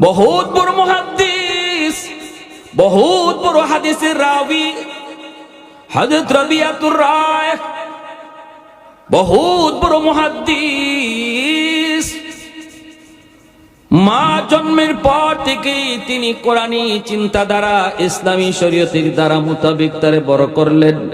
বহুত বড় মুহাদ্দিস, বহুত বড় হাদিসের রাবি হযরত রবিয়াতুর রায়, বহুত বড় মুহাদ্দিস। মা জন্মের পর থেকেই তিনি কোরআনী চিন্তাধারা ইসলামী শরীয়তের দ্বারা মোতাবেক তারে বড় করলেন।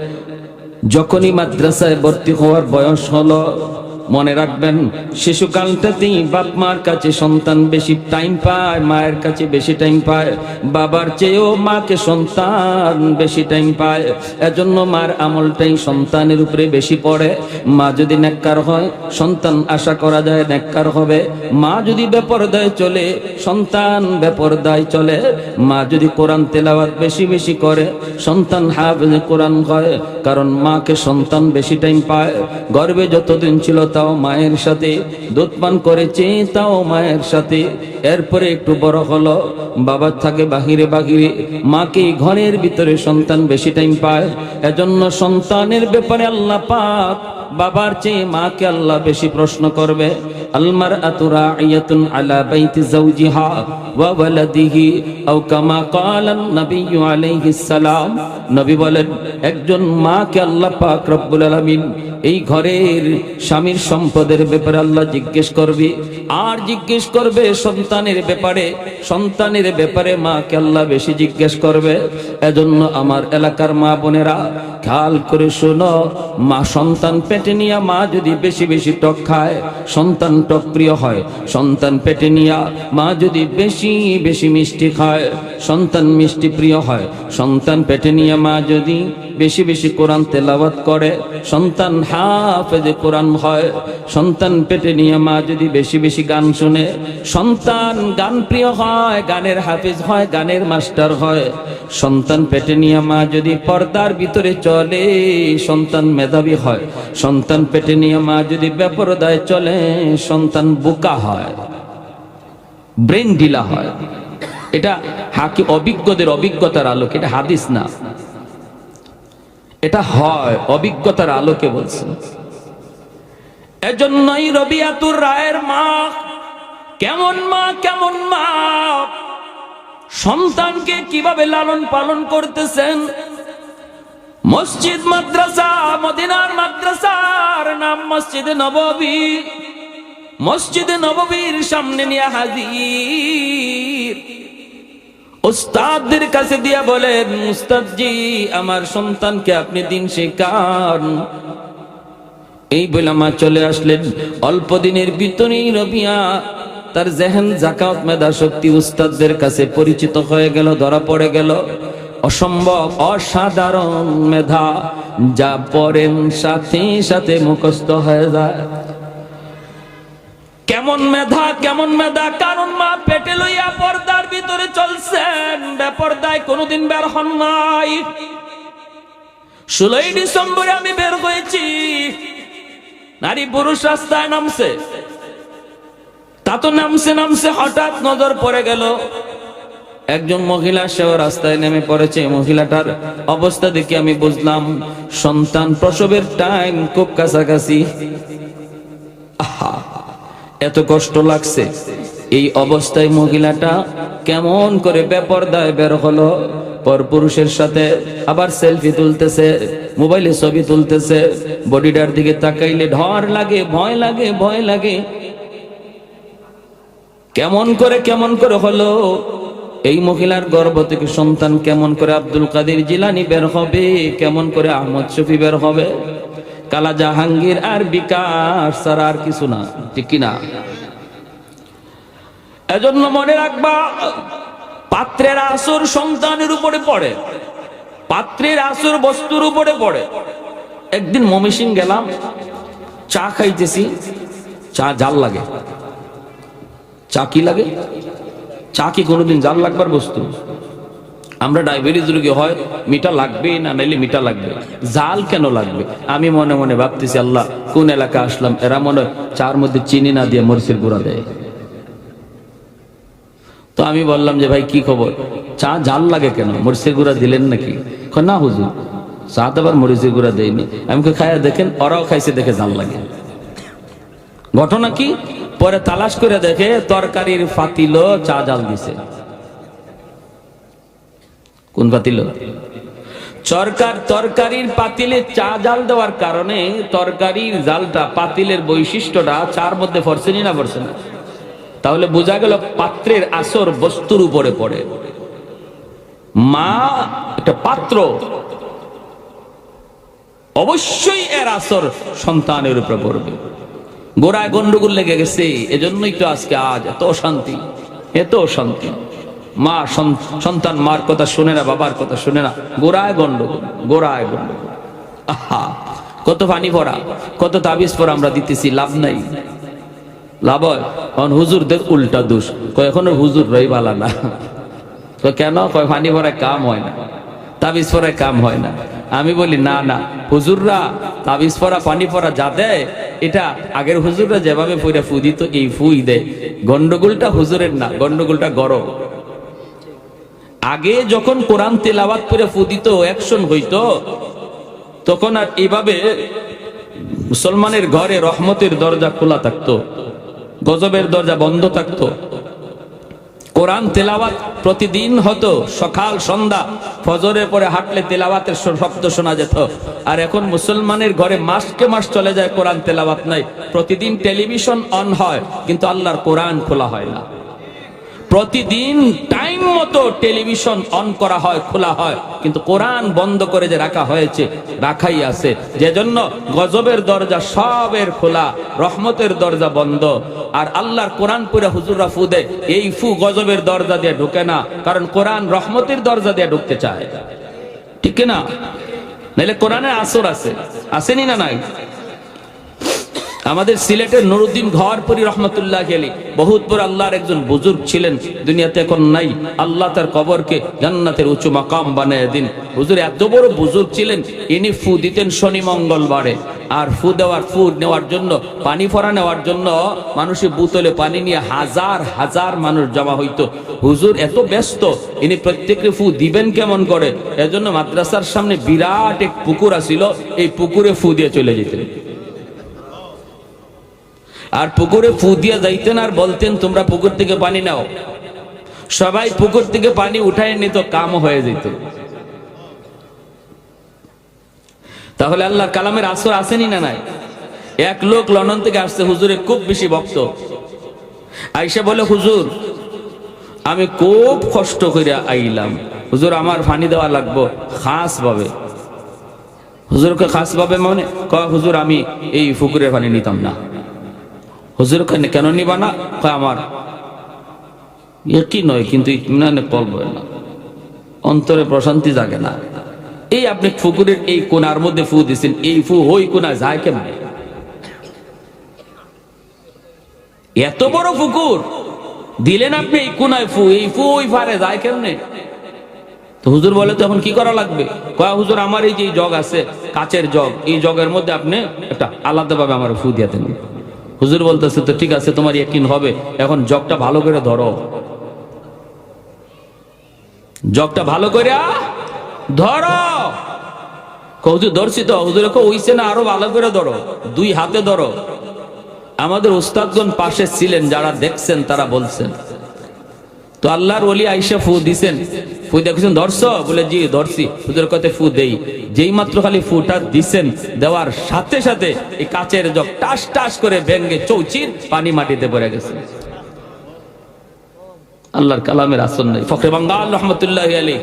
যখনই মাদ্রাসায় ভর্তি হওয়ার বয়স হলো মনে রাখবেন শিশুকালটাতেই বাপ মার কাছে সন্তান বেশি টাইম পায়, মায়ের কাছে বেশি টাইম পায়, বাবার চেয়েও মাকে সন্তান বেশি টাইম পায়। এজন্য মার আমলটাই সন্তানের উপরে বেশি পড়ে। মা যদি নেককার হয়, সন্তান আশা করা যায় নেককার হবে। মা যদি বেপরদায় চলে, সন্তান বেপরদায় চলে। মা যদি কোরআন তেলাওয়াত বেশি বেশি করে, সন্তান হাফ কোরআন হয়, কারণ মাকে সন্তান বেশি টাইম পায়। গর্বে যতদিন ছিল তাও মায়ের সাথে, দুধ পান করেছে তাও মায়ের সাথে। এরপরে একটু বড় হলো বাবার থাকে বাহিরে বাহিরে। মাকে ঘরের ভিতরে সন্তান বেশি টাইম পায়? এজন্য সন্তানের ব্যাপারে আল্লাহ পাক বাবার চেয়ে মাকে আল্লাহ বেশি প্রশ্ন করবে আলমার আতুরা আয়াতুন আলা বাইতি জাওজিহা ওয়া ওয়ালাদিহি আও কামা ক্বালা নবী আলাইহিস সালাম। নবী বলেন, একজন মাকে আল্লাহ পাক রব্বুল আলামিন এই ঘরের স্বামীর সম্পদের ব্যাপারে আল্লাহ জিজ্ঞেস করবে। আর জিজ্ঞেস করবে সন্তানের ব্যাপারে সন্তানের ব্যাপারে মাকে আল্লাহ বেশি জিজ্ঞেস করবে। এজন্য আমার এলাকার মা বোনেরা খেয়াল করে শোনো, মা সন্তান পেটে নিয়ে মা যদি বেশি বেশি টক খায়, সন্তান টক প্রিয় হয়। সন্তান পেটে নিয়ে মা যদি বেশি বেশি মিষ্টি খায়, সন্তান মিষ্টি প্রিয় হয়। সন্তান পেটে মা যদি বেশি বেশি কোরআন তেলাওয়াত করে, সন্তান হাফেজে কোরআন হয়। সন্তান পেটে নিয়ে মা যদি বেশি বেশি গান শুনে, সন্তান গান প্রিয় হয়, গানের হাফিজ হয়, গানের মাস্টার হয়। সন্তান পেটে নিয়ে মা যদি পর্দার ভিতরে চলে, সন্তান মেধাবী হয়। সন্তান পেটে নিয়ে মা যদি বেপরদায় চলে, সন্তান বোকা হয়, ব্রেন ঢিলা হয়। এটা হাকি অভিজ্ঞদের অভিজ্ঞতার আলোকে, এটা হাদিস না। এটা হয়, অভিজ্ঞতার আলোকে বলছে। এজন্যই রবিয়াতুর রায়ের মা, কেমন মা কেমন মা, সন্তানকে কীভাবে লালন পালন করতেছেন মসজিদ মাদ্রাসা, মদিনার মাদ্রাসার নাম মসজিদে নববী। মসজিদে নববীর সামনে নিয়ে হাজির। উস্তাদদের কাছে দিয়া বলেন, উস্তাদজি, আমার সন্তানকে আপনি দিন শেখান। এই বলে মা চলে আসলেন। অল্প দিনের ভিতরেই রবিয়া, তার জেহেন, জাকাত মেধা শক্তি উস্তাদদের কাছে পরিচিত হয়ে গেল, ধরা পড়ে গেল। অসম্ভব, অসাধারণ মেধা। যা পড়েন সাথে সাথে মুখস্থ হয়ে যায়। কেমন মেধা কেমন মেধা, কারণ মা পেটে লইয়া পর্দার ভিতরে চলছেন। বেপর্দায় কোনোদিন বের হন নাই। ষোলোই ডিসেম্বরে আমি বের হয়েছি। নারী পুরুষ রাস্তায় নামছে। তা তো নামছে নামছে, হঠাৎ নজর পড়ে গেল। একজন মহিলা, সেও রাস্তায় নেমে পড়েছে। মহিলাটার অবস্থা দেখে আমি বুঝলাম, সন্তান প্রসবের টাইম খুব কাছাকাছি। এত কষ্ট লাগছে। এই অবস্থায় মহিলাটা কেমন করে বেপরদায় বের হলো। পর পুরুষের সাথে আবার সেলফি তুলতেছে মোবাইলে ছবি তুলতেছে। বডিটার দিকে তাকাইলে ঢর লাগে, ভয় লাগে ভয় লাগে। কেমন করে কেমন করে হলো? এই মহিলার গর্ভ থেকে সন্তান কেমন করে আব্দুল কাদের জিলানি বের হবে? কেমন করে আহমদ শফি বের হবে? কালা জাহাঙ্গীর আর বিকাশ ছাড়া আর কিছু না, ঠিক কিনা? এজন্য মনে রাখবা, পাত্রের আসর সন্তানের উপরে পড়ে। পাত্রের আসর বস্তুর উপরে পড়ে। একদিন মমিসিং গেলাম, চা খাইতেছি, চা জাল লাগে। চা কি লাগে? চা কি কোনোদিন জাল লাগবার বস্তু? আমরা ডায়াবেটিস রোগী হয় মিঠা লাগবে না নাইলে মিঠা লাগবে। জাল কেন লাগবে? আমি মনে মনে ভাবতেছি আল্লাহ কোন এলাকা আসলাম? এরা মনে চার মধ্যে চিনি না দিয়ে মরিচের গুঁড়া দেয়। তো আমি বললাম যে ভাই কি খবর? চা জাল লাগে কেন? মরিচের গুঁড়া দিলেন নাকি? না হুজুর চা তো আবার মরিচের গুঁড়া দেয়নি। আমি কই, খায়া দেখেন ওরাও খাইছে দেখে জাল লাগে। ঘটনা কি? পরে তালাশ করে দেখে তরকারির ফাতিল চা জাল দিছে। কোন পাতিল সরকার তরকারির পাতিলে চা জাল দেওয়ার কারণে তরকারির জালটা পাতিলের বৈশিষ্ট্যটা চার মধ্যে পড়ছেনি না পড়ছে না? তাহলে বোঝা গেল পাত্রের আসর বস্তুর উপরে পড়ে। মা একটা পাত্র। অবশ্যই এর আসর সন্তানের উপরে পড়বে। গোড়ায় গন্ডগোল লেগে গেছে। এজন্যই তো আজকে আজ এত অশান্তি এত অশান্তি। মা, সন- সন্তান মার কথা শুনে না, বাবার কথা শুনে না, গোড়ায় গন্ডগোল গোড়ায় গন্ডগোল। আহা, কত পানি ভরা কত তাবিজ পরা আমরা দিতেছি, লাভ নাই। লাভ কারণ হুজুরদের উল্টা দোষ। কয়, এখনও হুজুর রই বালা না। তো কেন? কয়, পানি ভরায় কাম হয় না, তাবিজ পরায় কাম হয় না। আমি বলি, না না, হুজুররা তাবিজ পরা পানি পরা যা দেয় এটা আগের হুজুররা যেভাবে ফুইরা ফু দিত, এই ফুই দেয় গন্ডগোলটা হুজুরের না, গন্ডগোলটা গরম। আগে যখন কোরআন তেলাওয়াত করে ফু দিত, অ্যাকশন হইতো, তখন আর এইভাবে মুসলমানের ঘরে রহমতের দরজা খোলা থাকতো, গজবের দরজা বন্ধ থাকতো। কোরআন তেলাওয়াত প্রতিদিন হতো, সকাল, সন্ধ্যা, ফজরের পরে হাঁটলে তেলাওয়াতের শব্দ শোনা যেত। আর এখন মুসলমানের ঘরে মাসকে মাস চলে যায় কোরআন তেলাওয়াত নাই। প্রতিদিন টেলিভিশন অন হয়, কিন্তু আল্লাহর কোরআন খোলা হয় না। প্রতিদিন টাইম মতো টেলিভিশন অন করা হয়, খোলা হয়। কিন্তু কোরআন বন্ধ করে যে রাখা হয়েছে, রাখাই আছে। যে জন্য গজবের দরজা সবের খোলা, রহমতের দরজা বন্ধ। আর আল্লাহর কোরআন পুরে হুজুররা ফু দেয় এই ফু গজবের দরজা দিয়ে ঢুকে না, কারণ কোরআন রহমতের দরজা দিয়ে ঢুকতে চায়। ঠিক না নাহলে কোরআনের আসর আছে। আসেনি না নাই? আমাদের সিলেটের নুরুদ্দিন ঘরপুরি রহমতুল্লাহ গেলি বহুত বড় আল্লাহর একজন বুজুর্গ ছিলেন। দুনিয়াতে এখন নাই। আল্লাহ তার কবরকে জান্নাতের উঁচু মাকাম বানিয়ে দিন। হুজুর, এত বড় বুজুর্গ ছিলেন, ইনি ফু দিতেন শনি, মঙ্গলবারে। আর ফু দেওয়ার, ফু নেওয়ার জন্য, পানি ফরা নেওয়ার জন্য মানুষের বুতলে পানি নিয়ে হাজার হাজার মানুষ জমা হইতো। হুজুর, এত ব্যস্ত, ইনি প্রত্যেককে ফু দিবেন কেমন করে? এজন্য মাদ্রাসার সামনে বিরাট এক পুকুর আসিল এই পুকুরে ফু দিয়ে চলে যেতেন। আর পুকুরে ফু দিয়ে যাইতেন আর বলতেন, তোমরা পুকুর থেকে পানি নাও। সবাই পুকুর থেকে পানি উঠায় নিত কাম হয়ে যেত। তাহলে আল্লাহর কালামের আসর আসেনি না নাই? এক লোক লন্ডন থেকে আসছে, হুজুরে খুব বেশি ভক্ত। আইসা বলে, হুজুর, আমি খুব কষ্ট করে আইলাম। হুজুর, আমার ফানি দেওয়া লাগবো খাস ভাবে। হুজুরকে খাস ভাবে মানে কয়, হুজুর, আমি এই পুকুরের ফানি নিতাম না। হুজুর কেন কেন নিবা না? আমার কি নয়, কিন্তু ইতমিনানে কলব না। অন্তরে প্রশান্তি জাগে না। এই আপনি ফুকুরের এই কোনার মধ্যে ফু দিছেন, এই ফু ওই কোনা যায় কেমন? এত বড় ফুকুর, দিলেন আপনি এই কোনায় ফু, এই ফু ওই ফারে যায় কেমনে? তো হুজুর বলে, তো এখন কি করা লাগবে? কয়া, হুজুর, আমার এই যে জগ আছে, কাচের জগ, এই জগের মধ্যে আপনি একটা আলাদাভাবে আমার ফু দিয়ে দেন। হুজুর বলতেছে, তো ঠিক আছে, তোমার একিন হবে। এখন জগটা ভালো করে ধরো। জগটা ভালো করে ধরো। হুজুর, ধরছি তো। হুজুর ওইছে না আরও ভালো করে ধরো, দুই হাতে ধরো। আমাদের উস্তাদগণ পাশে ছিলেন, যারা দেখছেন, তারা বলছেন তো আল্লাহর ওলি আইসা ফু দিছেন। ফু দেখছেন বলে, জি কতে ফু দেই। যেই মাত্র খালি ফুটা দিছেন, দেওয়ার সাথে সাথে এই কাচের জগ টাস টাস করে ভেঙ্গে চৌচির পানি মাটিতে পড়ে গেছে। আল্লাহর কালামের আসন নাই। ফখরে বাঙ্গাল রহমতুল্লাহ আলী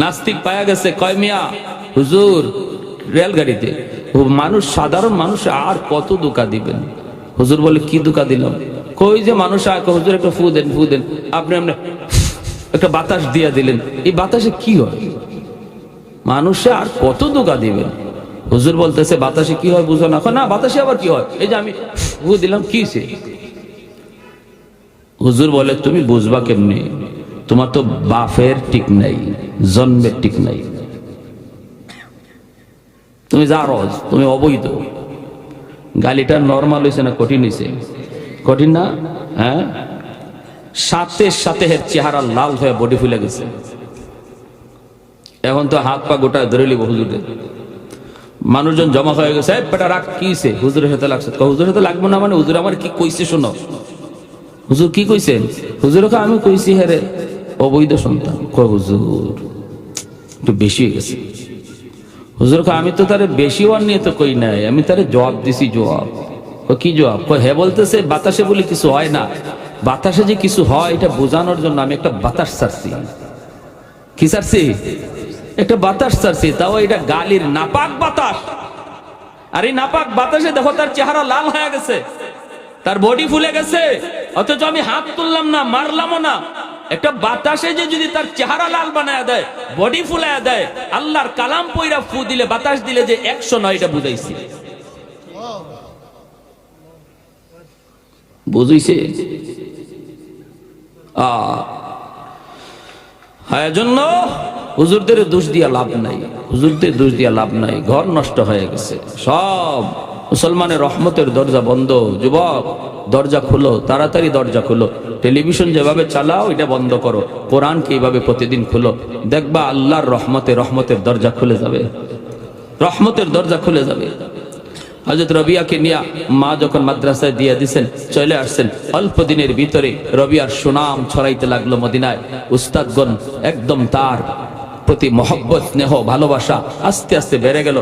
নাস্তিক পায়া গেছে। কয় মিয়া, হুজুর, রেলগাড়িতে। মানুষ, সাধারণ মানুষ আর কত দোকা দিবেন? হুজুর বলে, কি দোকা দিলাম? কই যে মানুষ হুজুর একটা ফু দেন ফু দেন। আপনি আপনি একটা বাতাস দিয়া দিলেন। এই বাতাসে কি হয়? মানুষে আর কত দোকা দিবেন? হুজুর বলতেছে, বাতাসে কি হয় বুঝো না। না, বাতাসে আবার কি হয়? এই যে আমি ফু দিলাম, কি সে? হুজুর বলে, তুমি বুঝবা কেমনি? তোমার তো বাফের ঠিক নাই, জন্মের ঠিক নাই। তুমি যা রজ, তুমি অবৈধ। গালিটা নর্মাল হয়েছে না, কঠিন হয়েছে কঠিন না? হ্যাঁ? সাথে সাথে এর চেহারা লাল হয়ে বডি ফুলে গেছে। এখন তো হাত পা গোটা ধরে লিব হুজুরের মানুষজন জমা হয়ে গেছে "এই বেটা রাখ কি হইছে? হুজুরের সাথে লাগছে? হুজুরের সাথে লাগবো না মানে হুজুর আমার কি কইছে শোনো? হুজুর কি কইছেন হুজুর ওকে আমি কইছি হেরে অবৈধ সন্তান। ক হুজুর একটু বেশি হয়ে গেছে। হুজুর কয়, আমি তো তারে বেশি ওয়ার নিয়ে তো কই নাই আমি তারে জবাব দিছি জবাব। কি জবাব হ্যাঁ বলতেছে, বাতাসে বলে কিছু হয় না। বাতাসে যে কিছু হয়, এটা বোঝানোর জন্য আমি একটা বাতাস ছাড়ছি। কি ছাড়ছি? একটা বাতাস ছাড়ছি, তাও এটা গালির নাপাক বাতাস। আর এই নাপাক বাতাসে দেখো, তার চেহারা লাল হয়ে গেছে। তার বডি ফুলে গেছে। অথচ আমি হাত তুললাম না, মারলামও না। একটা বাতাসে যে যদি তার চেহারা লাল বানায় দেয়, বডি ফুলায় দেয়, আল্লাহর কালাম পইরা ফু দিলে, বাতাস দিলে যে একশো নয়, এটা বুঝাইছি। বুঝইছে আ হ্যাঁ জন্য হুজুরদের দোষ দিয়া লাভ নাই। হুজুরদের দোষ দিয়া লাভ নাই। ঘর নষ্ট হয়ে গেছে। সব মুসলমানের রহমতের দরজা বন্ধ। যুবক, দরজা খুলো, তাড়াতাড়ি দরজা খুলো। টেলিভিশন যেভাবে চালাও, এটা বন্ধ করো। কোরআনকে এইভাবে প্রতিদিন খুলো। দেখবা আল্লাহর রহমতে রহমতের দরজা খুলে যাবে। রহমতের দরজা খুলে যাবে। হজরত রবিয়াকে নিয়ে মা যখন মাদ্রাসায় দিয়ে দিছেন, চলে আসছেন, অল্প দিনের ভিতরে রবিয়ার সুনাম ছড়াইতে লাগল মদিনায়। উস্তাদগণ একদম তার প্রতি মহব্বত, স্নেহ, ভালোবাসা আস্তে আস্তে বেড়ে গেল।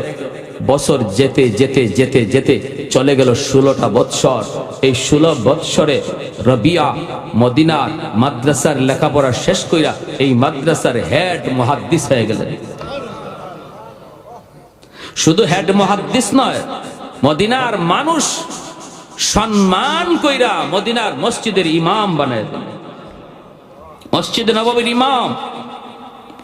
বছর যেতে যেতে যেতে যেতে চলে গেল ষোলোটা বৎসর। এই ষোলো বৎসরে রবিয়া মদিনার মাদ্রাসার লেখাপড়া শেষ কইরা এই মাদ্রাসার হেড মহাদ্দিস হয়ে গেলেন। শুধু হেড মহাদ্দিস নয় মদিনার মানুষ সম্মান কইরা মদিনার মসজিদের ইমাম বানায় মসজিদ নবাবের ইমাম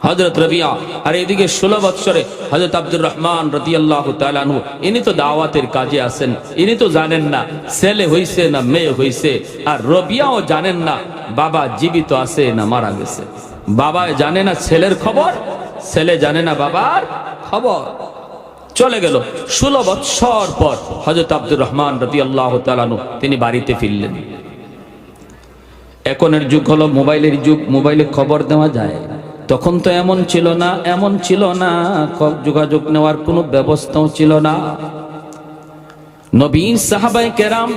হজরত রবিয়া, আর এদিকে ষোলো বৎসরে হজরত আব্দুর রহমান রতি আল্লাহ তালানহু ইনি তো দাওয়াতের কাজে আসেন ইনি তো জানেন না ছেলে হইছে না মেয়ে হইছে, আর রবিয়াও জানেন না বাবা জীবিত আছে না মারা গেছে। বাবা জানে না ছেলের খবর, ছেলে জানে না বাবার খবর। চলে গেল। ষোলো বৎসর পর হজরত আব্দুর রহমান রতি আল্লাহ তালানু তিনি বাড়িতে ফিরলেন। এখনের যুগ হলো মোবাইলের যুগ, মোবাইলে খবর দেওয়া যায়। তখন তো এমন ছিল না, এমন ছিল না যোগাযোগ নেওয়ার কোনো ব্যবস্থাও ছিল না। নবী সাহাবাই কেরাম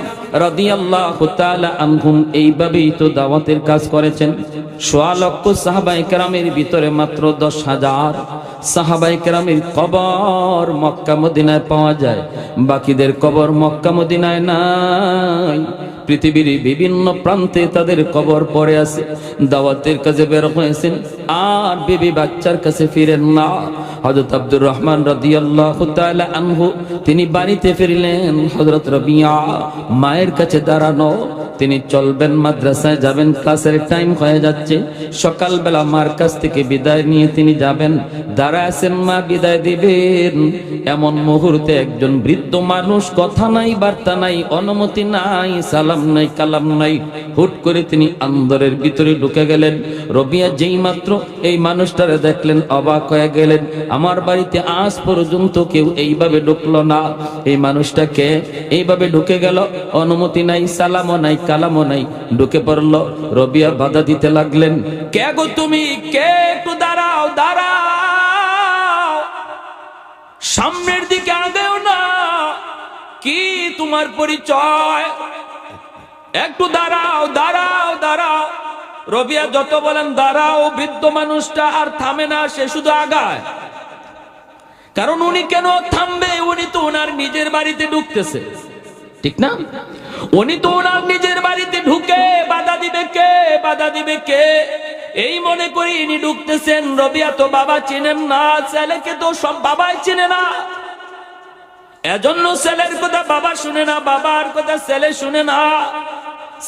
রাদিয়াল্লাহু তাআলা আনহুম এইভাবেই তো দাওয়াতের কাজ করেছেন। সোয়া লক্ষ সাহাবাই কেরামের ভিতরে মাত্র দশ হাজার। সাহাবাই কেরামের কবর মক্কা মদিনায় পাওয়া যায়। বাকিদের কবর মক্কা মদিনায় নাই। পৃথিবীর বিভিন্ন প্রান্তে তাদের কবর পড়ে আছে। দাওয়াতের কাজে বের হয়েছেন আর বেবি বাচ্চার কাছে ফিরেন না। হযরত আব্দুর রহমান রাদিয়াল্লাহু তাআলা আনহু, তিনি বাড়িতে ফিরলেন। হযরত রবিয়া মায়ের কাছে দাঁড়ানো তিনি চলবেন মাদ্রাসায়, যাবেন ক্লাসের টাইম হয়ে যাচ্ছে। সকালবেলা মার কাছ থেকে বিদায় নিয়ে তিনি যাবেন। দাঁড়ায় আছেন মা, বিদায় দিবেন। এমন মুহূর্তে একজন বৃদ্ধ মানুষ, কথা নাই, বার্তা নাই, অনুমতি নাই, সালাম নাই, কালাম নাই, হুট করে তিনি আন্দরের ভিতরে ঢুকে গেলেন। রবিয়া যেই মাত্র এই মানুষটারে দেখলেন, অবাক হয়ে গেলেন। আমার বাড়িতে আজ পর্যন্ত কেউ এইভাবে ঢুকলো না। এই মানুষটাকে এইভাবে ঢুকে গেল, অনুমতি নাই, সালামও নাই কালামও নাই। ঢুকে পড়ল, রবিয়া বাধা দিতে লাগলেন। কে গো তুমি? কে একটু দাঁড়াও দাঁড়াও। সামনের দিকে আগেও না। কি তোমার পরিচয়? একটু দাঁড়াও দাঁড়াও দাঁড়াও। রবিয়া যত বলেন, দাঁড়াও, বৃদ্ধ মানুষটা আর থামে না, সে শুধু আগায়। কারণ উনি কেন থামবে? উনি তো ওনার নিজের বাড়িতে ঢুকতেছে। ঠিক না? উনি তো ওনার নিজের বাড়িতে ঢুকে বাধা দিবে কে? বাধা দিবে কে? এই মনে করি ইনি ঢুকতেছেন। রবিয়া তো বাবা চিনেন না, ছেলেকে তো সব বাবাই চিনে না। এজন্য ছেলের কথা বাবা শুনে না, বাবার কথা ছেলে শুনে না।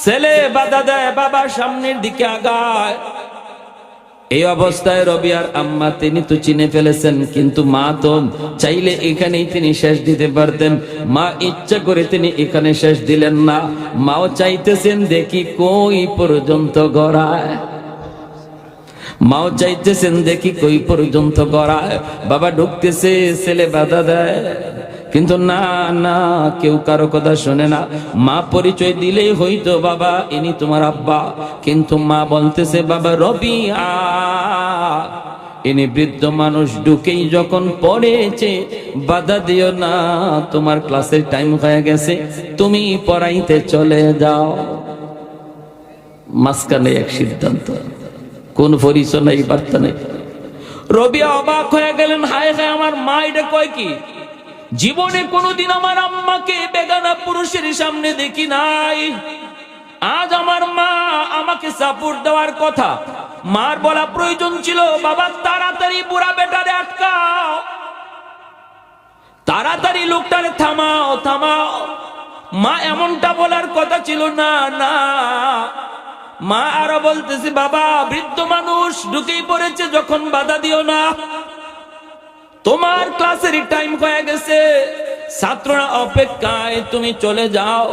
ছেলে বাধা দেয় বাবার সামনের দিকে আগায়। এই অবস্থায় রবিয়ার আম্মা তিনি তো চিনে ফেলেছেন, কিন্তু মা তো চাইলে এখানেই তিনি শেষ দিতে পারতেন। মা ইচ্ছা করে তিনি এখানে শেষ দিলেন না। মাও চাইতেছেন দেখি কই পর্যন্ত গড়ায়। মাও চাইতেছেন দেখি কই পর্যন্ত গড়ায়। বাবা ঢুকতেছে, ছেলে বাধা দেয়। কিন্তু না না, কেউ কারও কথা শোনে না। মা পরিচয় দিলেই হইতো, বাবা, ইনি তোমার আব্বা। কিন্তু মা বলতেছে, বাবা রবি আ ইনি বৃদ্ধ মানুষ, ঢুকেই যখন পড়েছে, বাধা দিও না, তোমার ক্লাসের টাইম হয়ে গেছে, তুমি পড়াইতে চলে যাও। মাঝখানে এক সিদ্ধান্ত, কোন পরিচয় নাই, বার্তা নেই। রবি অবাক হয়ে গেলেন, হায় হায়, আমার মা এটা কয় কি? জীবনে কোনোদিন আমার আম্মাকে বেগানা পুরুষের সামনে দেখি নাই। আজ আমার মা আমাকে সাপোর্ট দেওয়ার কথা। মার বলা প্রয়োজন ছিল, বাবা, তাড়াতাড়ি বুড়া বেটারে আটকাও। তাড়াতাড়ি লোকটারে থামাও থামাও। মা এমনটা বলার কথা ছিল, না না। মা আরও বলতেছে, বাবা, বৃদ্ধ মানুষ ঢুকেই পড়েছে যখন বাধা দিও না। তোমার ক্লাসের টাইম হয়ে গেছে। ছাত্ররা অপেক্ষায় তুমি চলে যাও।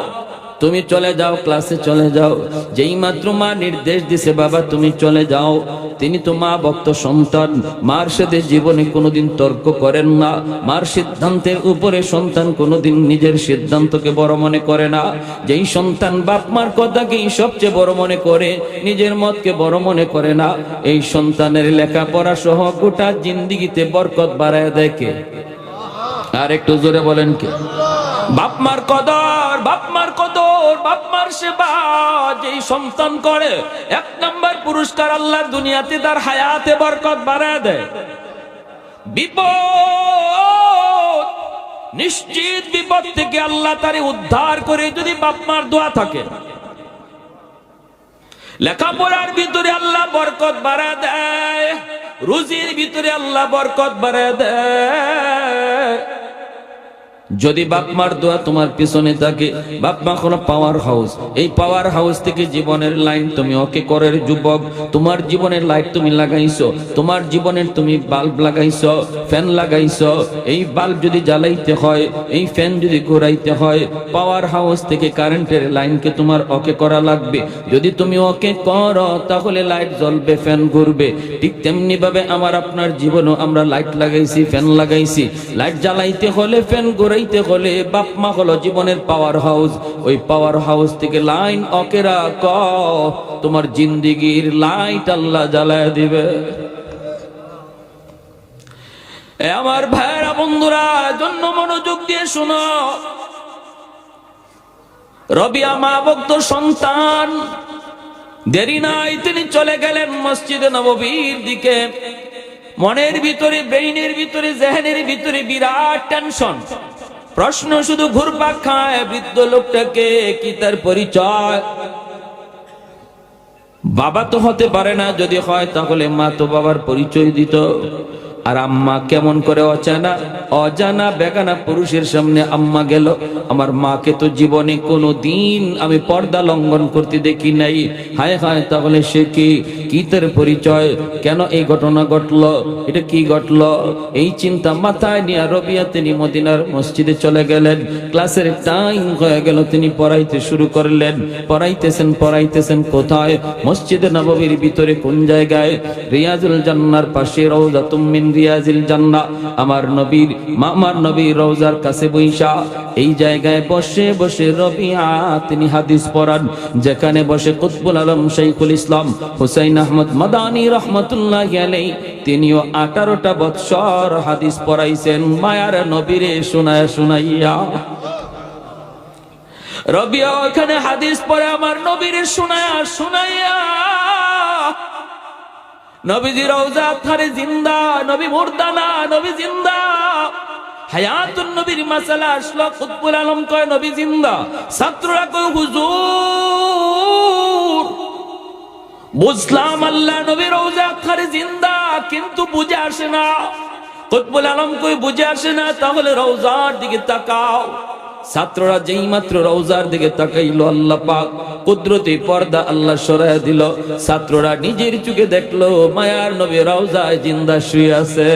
তুমি চলে যাও, ক্লাসে চলে যাও। যেই মাত্র মা নির্দেশ দিছে, বাবা, তুমি চলে যাও। তিনি তো মা ভক্ত সন্তান। মার সাথে জীবনে কোনোদিন তর্ক করেন না। মার সিদ্ধান্তের উপরে সন্তান কোনোদিন নিজের সিদ্ধান্তকে বড় মনে করে না। যেই সন্তান বাপ মার কথাকেই সবচেয়ে বড় মনে করে, নিজের মতকে বড় মনে করে না। এই সন্তানের লেখাপড়া সহ গোটা জিন্দিগিতে বরকত বাড়ায় দেখে আর একটু জোরে বলেন কি? বাপমার কদর, বাপ মার কদর। বাপমার সেবা, যেই সন্তান করে, এক নম্বর পুরস্কার আল্লাহ দুনিয়াতে তার হায়াতে বরকত বাড়ায় দেয়। বিপদ, নিশ্চিত বিপদ থেকে আল্লাহ তারে উদ্ধার করে যদি বাপমার দোয়া থাকে। লেখাপড়ার ভিতরে আল্লাহ বরকত বাড়া দেয়, রুজির ভিতরে আল্লাহ বরকত বাড়া দেয়। যদি বাপমার দোয়া তোমার পিছনে থাকে বাপমা কোনো পাওয়ার হাউস এই পাওয়ার হাউস থেকে জীবনের লাইন তুমি ওকে করের যুবক। তোমার জীবনের লাইট তুমি লাগাইছো। তোমার জীবনের তুমি বাল্ব লাগাইছো ফ্যান লাগাইছো। এই বাল্ব যদি জ্বালাইতে হয়, এই ফ্যান যদি ঘোরাইতে হয় পাওয়ার হাউস থেকে কারেন্টের লাইনকে তোমার ওকে করা লাগবে। যদি তুমি ওকে করো, তাহলে লাইট জ্বলবে ফ্যান ঘুরবে। ঠিক তেমনি ভাবে আমার আপনার জীবনও আমরা লাইট লাগাইছি ফ্যান লাগাইছি। লাইট জ্বালাইতে হলে ফ্যান ঘুরাইতে হলে বাপ মা হলো জীবনের পাওয়ার হাউস ওই পাওয়ার হাউস থেকে লাইন অকেরা ক তোমার জিন্দিগির লাইট আল্লাহ জ্বালায় দিবে। আমার ভাইরা বন্ধুরা, জন্য মনোযোগ দিয়ে শোনো। রবিয়া মা ভক্ত সন্তান, দেরি নাই, তিনি চলে গেলেন মসজিদে নববীর দিকে। মনের ভিতরে, ব্রেইনের ভিতরে, জেহেনের ভিতরে বিরাট টেনশন প্রশ্ন শুধু ঘুরপাক খায় বৃদ্ধ লোকটাকে, কি তার পরিচয়? বাবা তো হতে পারে না, যদি হয় তাহলে মা তো বাবার পরিচয় দিত। আর আম্মা কেমন করে অজানা অজানা বেগানা পুরুষের সামনে আম্মা গেল, আমার মাকে তো জীবনে কোনো দিন আমি পর্দা লঙ্ঘন করতে দেখি নাই। হায় হায়, তাহলে সে কি? কি তার পরিচয়। কেন এই ঘটনা ঘটলো? এটা কি ঘটলো? এই চিন্তা মাথায় নিয়ে রবিয়া তিনি মদিনার মসজিদে চলে গেলেন। ক্লাসের টাইম হয়ে গেল, তিনি পড়াইতে শুরু করলেন। পড়াইতেছেন পড়াইতেছেন কোথায়? মসজিদে নববীর ভিতরে কোন জায়গায়? রিয়াজুল জান্নার পাশে রওজাতুম মিন রিয়াজিল জান্না। আমার নবীর, মামার নবীর রওজার কাছে বৈশা। এই জায়গায় বসে বসে রবিয়া তিনি হাদিস পড়ান। যেখানে বসে কুতবুল আলম শৈখুল ইসলাম, হুসাইন আহমদ মাদানী রহমতুল্লাহ আলাই তিনিও আঠারোটা বৎসর হাদিস পড়াইছেন মায়ার নবীরে শোনায় শোনাইয়া। রবিয়া, ওখানে হাদিস আমার নবীরে শোনায়া নবীজি রওজা থারে জিন্দা, নবী মুর্দানা, নবী জিন্দা। হায়াতুন নবীর মাসালা আসলো আলম কয়, নবী জিন্দা, ছাত্ররা কয়, হুজুর বুঝলাম আল্লাহ নবী রওজা থারে জিন্দা, কিন্তু বুঝে আসে না। কুতবুল আলম কই বুঝে আসে না? তাহলে রওজার দিকে তাকাও। ছাত্ররা যেই মাত্র রওজার দিকে তাকাইলো, আল্লাহ পাক কুদরতি পর্দা আল্লাহ সরায় দিল। ছাত্ররা নিজের চোখে দেখল, মায়ার নবী রওজায় জিন্দা শুয়ে আছে।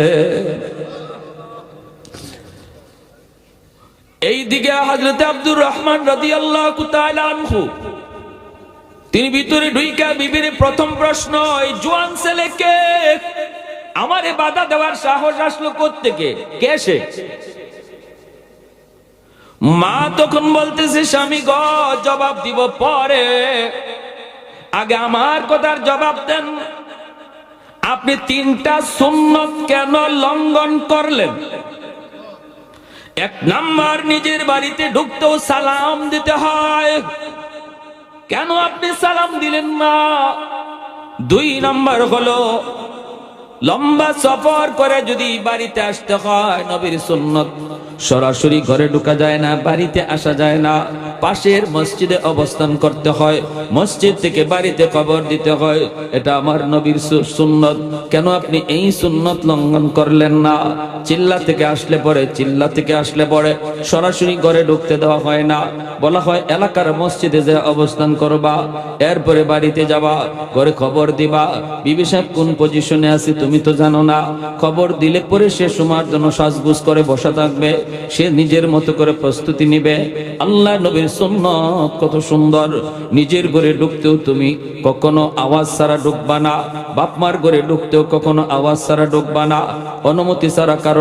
এই দিকে হজরত আব্দুর রহমান রাদি আল্লাহ আনহু তিনি ভিতরে ঢুইকা বিবির প্রথম প্রশ্ন এই জোয়ান ছেলেকে আমারে বাধা দেওয়ার সাহস আসলো কোত্থেকে? কে সে? মা তখন বলতেছে, স্বামী গ, জবাব দিব পরে। আগে আমার কথার জবাব দেন। আপনি তিনটা সুন্নত কেন লঙ্ঘন করলেন? এক নাম্বার, নিজের বাড়িতে ঢুকতেও সালাম দিতে হয়। কেন আপনি সালাম দিলেন না? দুই নম্বর হলো, লম্বা সফর করে যদি বাড়িতে আসতে হয় নবীর সুন্নত। সরাসরি ঘরে ঢুকা যায় না, বাড়িতে আসা যায় না। পাশের মসজিদে অবস্থান করতে হয়। মসজিদ থেকে বাড়িতে খবর দিতে হয়। এটা আমার নবীর সুন্নত। কেন আপনি এই সুন্নত লঙ্ঘন করলেন না? চিল্লা থেকে আসলে পরে, চিল্লা থেকে আসলে পরে। সরাসরি ঘরে ঢুকতে দেওয়া হয় না। বলা হয়, এলাকার মসজিদে যে অবস্থান করবা, এরপরে বাড়িতে যাবা, ঘরে খবর দিবা। বিবি সাহেব, কোন পজিশনে আছে তুমি তো জানো না। খবর দিলে পরে সে সময়ের জন্য সাজগুজ করে বসা থাকবে। সে নিজের মতো করে প্রস্তুতি নিবে। আল্লাহ নবীর সুন্নত কত সুন্দর। নিজের ঘরে ঢুকতেও তুমি কখনো আওয়াজ ছাড়া ঢুকবা না। বাপমার ঘরে ঢুকতেও কখনো আওয়াজ ছাড়া ঢুকবা না। অনুমতি ছাড়া কারও